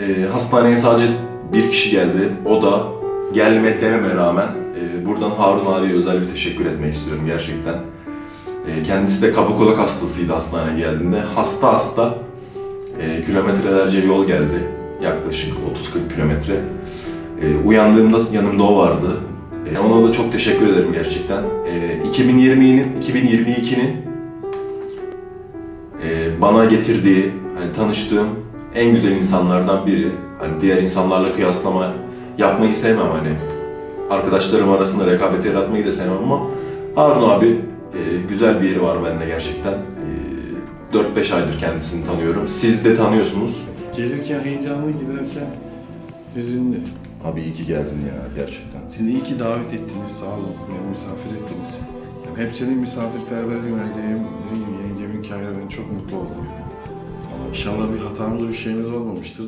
Ee, hastaneye sadece bir kişi geldi. O da gelme dememe rağmen e, buradan Harun abiye özel bir teşekkür etmek istiyorum gerçekten. E, kendisi de kaba kulak hastasıydı hastaneye geldiğinde. Hasta hasta e, kilometrelerce yol geldi. Yaklaşık 30-40 kilometre. E, uyandığımda yanımda o vardı. E, ona da çok teşekkür ederim gerçekten. E, 2020'nin, 2022'nin e, bana getirdiği, hani tanıştığım en güzel insanlardan biri. Hani diğer insanlarla kıyaslama yapmayı sevmem hani. Arkadaşlarım arasında rekabet yaratmayı da sevmem ama Harun abi e, güzel bir yeri var bende gerçekten. E, 4-5 aydır kendisini tanıyorum. Siz de tanıyorsunuz. Gelirken heyecanlı giderken hüzünlü. Abi iyi ki geldin ya gerçekten. Siz iyi ki davet ettiniz, sağ olun. Beni misafir ettiniz. Yani hep senin misafirperverliğin, yengemin, yengemin kaynağı ben çok mutlu oldum. Yani. İnşallah bir hatamız, bir şeyimiz olmamıştır.